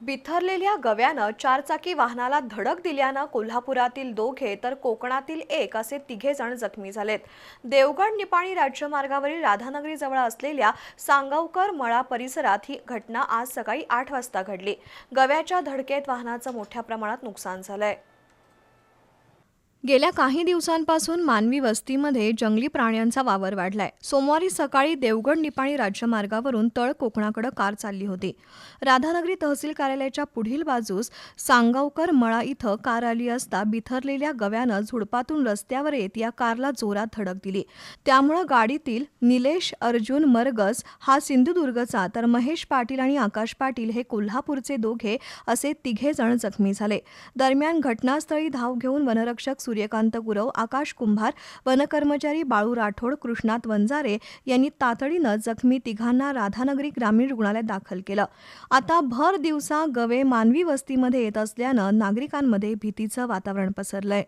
बिथरलेल्या गव्यानं चारचाकी वाहनाला धडक दिल्यानं कोल्हापुरातील दोघे तर कोकणातील एक असे तिघे जण जखमी झालेत. देवगड निपाणी राज्यमार्गावरील राधानगरीजवळ असलेल्या सांगवकर मळा परिसरात ही घटना आज सकाळी आठ वाजता घडली. गव्याच्या धडकेत वाहनाचं मोठ्या प्रमाणात नुकसान झालंय. गेल्या काही दिवसांपासून मानवी वस्तीमध्ये जंगली प्राण्यांचा वावर वाढलाय. सोमवारी सकाळी देवगड निपाणी राज्यमार्गावरून तळ कोकणाकडे कार चालली होती. राधानगरी तहसील कार्यालयाच्या पुढील बाजूस सांगावकर मळा इथं कार आली असता बिथरलेल्या गव्यानं झुडपातून रस्त्यावर येत या कारला जोरात धडक दिली. त्यामुळं गाडीतील निलेश अर्जुन मरगस हा सिंधुदुर्गचा तर महेश पाटील आणि आकाश पाटील हे कोल्हापूरचे दोघे असे तिघे जण जखमी झाले. दरम्यान घटनास्थळी धाव घेऊन वनरक्षक सूर्यकांत गुरव आकाश कुंभार वनकर्मचारी बाळू राठोड कृष्णात वंजारे यांनी तातडीनं जखमी तिघांना राधानगरी ग्रामीण रुग्णालयात दाखल केलं. आता भर दिवसा गवे मानवी वस्तीमध्ये येत असल्यानं नागरिकांमध्ये भीतीचं वातावरण पसरलंय.